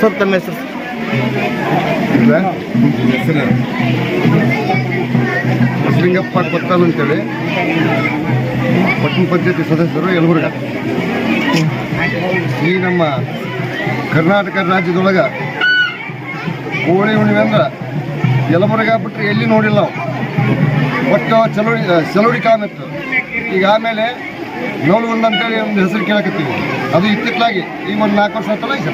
Sir, ತಮ್ಮ ಹೆಸರು? ಹೆಸರು? ಬಸಲಿಂಗಪ್ಪ ಅಂತೇಳಿ. ಪಟ್ಟಣ ಪಂಚಾಯತಿ ಸದಸ್ಯರು ಯಲಬುರ್ಗ. ಈ ನಮ್ಮ ಕರ್ನಾಟಕ ರಾಜ್ಯದೊಳಗೆ ಹೋಳಿ ಹುಣ್ಣಿಮೆ ಅಂದ್ರೆ ಯಲಬುರ್ಗ ಬಿಟ್ಟರೆ ಎಲ್ಲಿ ನೋಡಿಲ್ಲ ನಾವು. ಒಟ್ಟು ಚಲೋ ಚಲೋಡಿ ಕಾಮಿತ್ತು ಈಗ ಆಮೇಲೆ ನೋಡುವಂಡ ಅಂತೇಳಿ ಒಂದು ಹೆಸರು ಕೇಳಕತ್ತೀವಿ. ಅದು ಇತ್ತಿತ್ತಲಾಗಿ ಈಗ ಒಂದು ನಾಲ್ಕು ವರ್ಷ ಆಯ್ತಲ್ಲ ಈಗ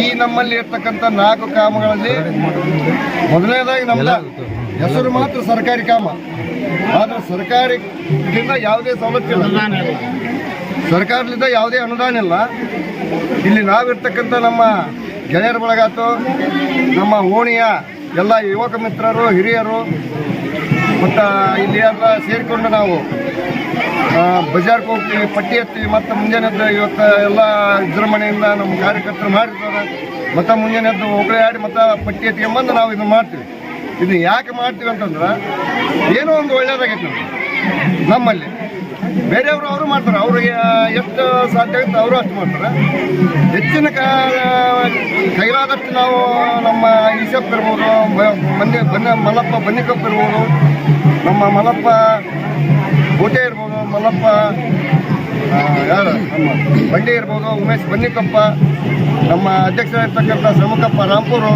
ಈ ನಮ್ಮಲ್ಲಿ ಇರ್ತಕ್ಕಂಥ ನಾಲ್ಕು ಕಾಮಗಳಲ್ಲಿ ಮೊದಲನೇದಾಗಿ ನಮ್ಮ ಹೆಸರು ಮಾತ್ರ ಸರ್ಕಾರಿ ಕಾಮ. ಆದ್ರೆ ಸರ್ಕಾರದಿಂದ ಯಾವುದೇ ಸವಲತ್ತು ಇಲ್ಲ. ಸರ್ಕಾರದಿಂದ ಯಾವುದೇ ಅನುದಾನ ಇಲ್ಲ. ಇಲ್ಲಿ ನಾವಿರ್ತಕ್ಕಂಥ ನಮ್ಮ ಗೆಳೆಯರ ಬಳಗಾತು ನಮ್ಮ ಓಣಿಯ ಎಲ್ಲ ಯುವಕ ಮಿತ್ರರು ಹಿರಿಯರು ಮತ್ತು ಇಲ್ಲಿ ಎಲ್ಲ ಸೇರಿಕೊಂಡು ನಾವು ಬಜಾರ್ಗೆ ಹೋಗ್ತೀವಿ, ಪಟ್ಟಿ ಹತ್ತೀವಿ, ಮತ್ತು ಮುಂಜಾನೆದ್ದು ಇವತ್ತು ಎಲ್ಲ ವಿಜೃಂಭಣೆಯಿಂದ ನಮ್ಮ ಕಾರ್ಯಕರ್ತರು ಮಾಡಿರ್ತಾರೆ. ಮತ್ತು ಮುಂಜಾನೆದ್ದು ಹೊಗಳೇ ಆಡಿ ಮತ್ತು ಪಟ್ಟಿ ಎತ್ಕೊಂಬಂದು ನಾವು ಇದನ್ನು ಮಾಡ್ತೀವಿ. ಇದು ಯಾಕೆ ಮಾಡ್ತೀವಿ ಅಂತಂದ್ರೆ, ಏನೋ ಒಂದು ಒಳ್ಳೇದಾಗೈತೆ ನಮ್ಮಲ್ಲಿ. ಬೇರೆಯವರು ಅವರು ಮಾಡ್ತಾರೆ. ಅವ್ರಿಗೆ ಎಷ್ಟು ಸಾಧ್ಯ ಆಗುತ್ತೆ, ಅವರು ಅಷ್ಟು ಮಾಡ್ತಾರೆ. ಹೆಚ್ಚಿನ ಕಾಲ ಕೈಲಾದಷ್ಟು ನಾವು ನಮ್ಮ ಈಶಪ್ಪ ಇರ್ಬೋದು ಮನ್ನೆ ಬನ್ನಿ ಮಲ್ಲಪ್ಪ ಬನ್ನಿಕಪ್ಪ ಇರ್ಬೋದು, ನಮ್ಮ ಮಲ್ಲಪ್ಪ ಗೋಟೆ ಇರ್ಬೋದು, ಮಲ್ಲಪ್ಪ ಯಾರು? ನಮ್ಮ ಬಂಡಿ ಇರ್ಬೋದು, ಉಮೇಶ್ ಬನ್ನಿಕಪ್ಪ ನಮ್ಮ ಅಧ್ಯಕ್ಷರಾಗಿರ್ತಕ್ಕಂಥ ಶ್ರಮಕಪ್ಪ ರಾಂಪೂರು,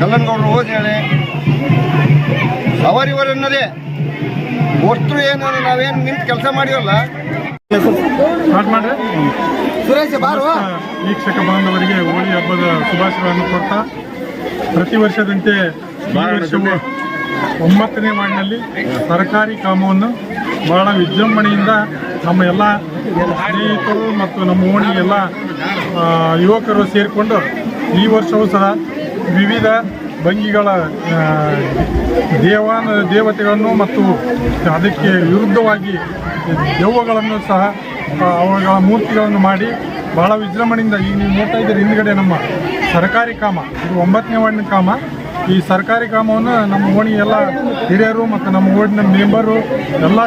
ಕಲ್ಲನಗೌಡರು ಹೇಳಿ ಅವರಿವರನ್ನದೇ ಒಟ್ಟು ಏನು ನಾವೇನು ನಿಂತು ಕೆಲಸ ಮಾಡಿವಲ್ಲ ಸ್ಟಾರ್ಟ್ ಮಾಡ್ರಿ. ಸುರೇಶ್ ಬಾರು. ವೀಕ್ಷಕ ಬಾಂಧವರಿಗೆ ಹೋಳಿ ಹಬ್ಬದ ಶುಭಾಶಯಗಳನ್ನು ಕೊಡ್ತಾ ಪ್ರತಿ ವರ್ಷದಂತೆ ಒಂಬತ್ತನೇ ವಾರ್ಡ್ನಲ್ಲಿ ಸರ್ಕಾರಿ ಕಾಮವನ್ನು ಬಹಳ ವಿಜೃಂಭಣೆಯಿಂದ ನಮ್ಮ ಎಲ್ಲ ಸ್ನೇಹಿತರು ಮತ್ತು ನಮ್ಮ ಓಣಿ ಎಲ್ಲ ಯುವಕರು ಸೇರಿಕೊಂಡು ಈ ವರ್ಷವೂ ಸಹ ವಿವಿಧ ಭಂಗಿಗಳ ದೇವಾನ, ದೇವತೆಗಳನ್ನು ಮತ್ತು ಅದಕ್ಕೆ ವಿರುದ್ಧವಾಗಿ ದೆವ್ವಗಳನ್ನು ಸಹ ಅವುಗಳ ಮೂರ್ತಿಗಳನ್ನು ಮಾಡಿ ಬಹಳ ವಿಜೃಂಭಣೆಯಿಂದ, ಈಗ ನೀವು ನೋಡ್ತಾ ಇದ್ದೀರಿ ಹಿಂದ್ಗಡೆ ನಮ್ಮ ಸರ್ಕಾರಿ ಕಾಮ, ಇದು ಒಂಬತ್ತನೇ ವಾರ್ಡಿನ ಕಾಮ. ಈ ಸರ್ಕಾರಿ ಕಾಮವನ್ನು ನಮ್ಮ ಓಣಿ ಎಲ್ಲ ಹಿರಿಯರು ಮತ್ತು ನಮ್ಮ ಓಡಿನ ಮೆಂಬರು ಎಲ್ಲ